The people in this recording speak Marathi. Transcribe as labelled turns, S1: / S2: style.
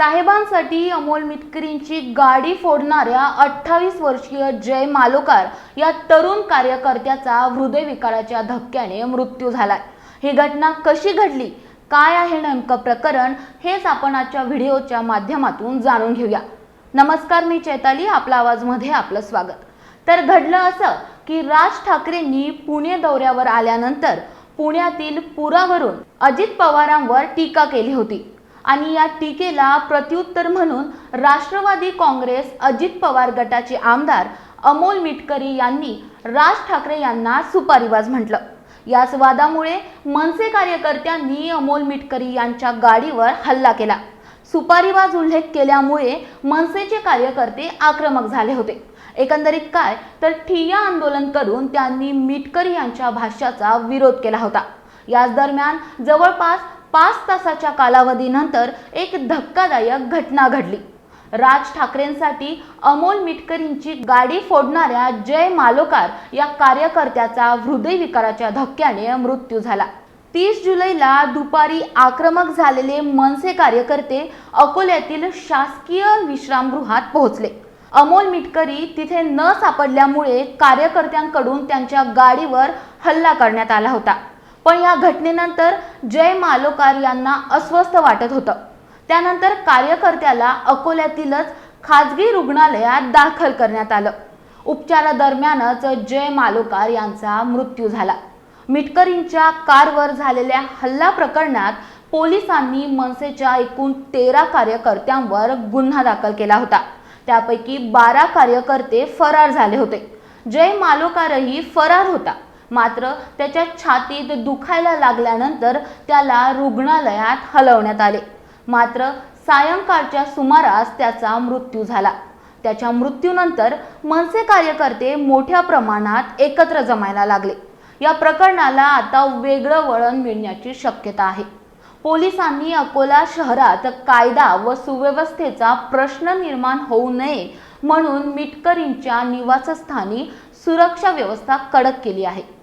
S1: साहेबांसाठी अमोल मिटकरींची गाडी फोडणाऱ्या अठ्ठावीस वर्षीय जय मालोकार या तरुण कार्यकर्त्याचा हृदयविकाराच्या धक्क्याने मृत्यू झालाय. ही घटना कशी घडली? काय आहे नेमकं प्रकरण? हेच आपण आजच्या व्हिडिओच्या माध्यमातून जाणून घेऊया. नमस्कार मी चैताली आपला आवाजमध्ये आपलं स्वागत. तर घडलं असं की राज ठाकरेंनी पुणे दौऱ्यावर आल्यानंतर पुण्यातील पुरावरून अजित पवारांवर टीका केली होती. आणि या टीकेला प्रत्युत्तर म्हणून राष्ट्रवादी काँग्रेस अजित पवार गटाचे आमदार अमोल मिटकरी यांनी राज ठाकरे यांना सुपारीबाज म्हटलं. याच वादामुळे मनसे कार्यकर्त्यांनी अमोल मिटकरी यांच्या गाडीवर हल्ला केला. सुपारीबाज उल्लेख केल्यामुळे मनसेचे कार्यकर्ते आक्रमक झाले होते. एकंदरीत काय तर ठिय्या आंदोलन करून त्यांनी मिटकरी यांच्या भाष्याचा विरोध केला होता. याच दरम्यान जवळपास पाच तासाच्या कालावधीनंतर एक धक्कादायक घटना घडली. राज ठाकरेंसाठी अमोल मिटकरींची गाडी फोडणाऱ्या जय मालोकार या कार्यकर्त्याचा हृदयविकाराच्या धक्क्याने मृत्यू झाला. तीस जुलैला दुपारी आक्रमक झालेले मनसे कार्यकर्ते अकोल्यातील शासकीय विश्रामगृहात पोहोचले. अमोल मिटकरी तिथे न सापडल्यामुळे कार्यकर्त्यांकडून त्यांच्या गाडीवर हल्ला करण्यात आला होता. पण या घटनेनंतर जय मालोकार यांना अस्वस्थ वाटत होतं. त्यानंतर कार्यकर्त्याला अकोल्यातीलच खाजगी रुग्णालयात दाखल करण्यात आलं. उपचारादरम्यानच जय मालोकार यांचा मृत्यू झाला. मिटकरींच्या कारवर झालेल्या हल्ला प्रकरणात पोलिसांनी मनसेच्या एकूण तेरा कार्यकर्त्यांवर गुन्हा दाखल केला होता. त्यापैकी बारा कार्यकर्ते फरार झाले होते. जय मालोकारही फरार होता. मात्र त्याच्या छातीत दुखायला लागल्यानंतर त्याला रुग्णालयात हलवण्यात आले. मात्र सायंकाळच्या सुमारास त्याचा मृत्यू झाला. त्याच्या मृत्यूनंतर मनसे कार्यकर्ते मोठ्या प्रमाणात एकत्र जमायला लागले. या प्रकरणाला आता वेगळं वळण मिळण्याची शक्यता आहे. पोलिसांनी अकोला शहरात कायदा व सुव्यवस्थेचा प्रश्न निर्माण होऊ नये म्हणून मिटकरींच्या निवासस्थानी सुरक्षा व्यवस्था कडक केली आहे.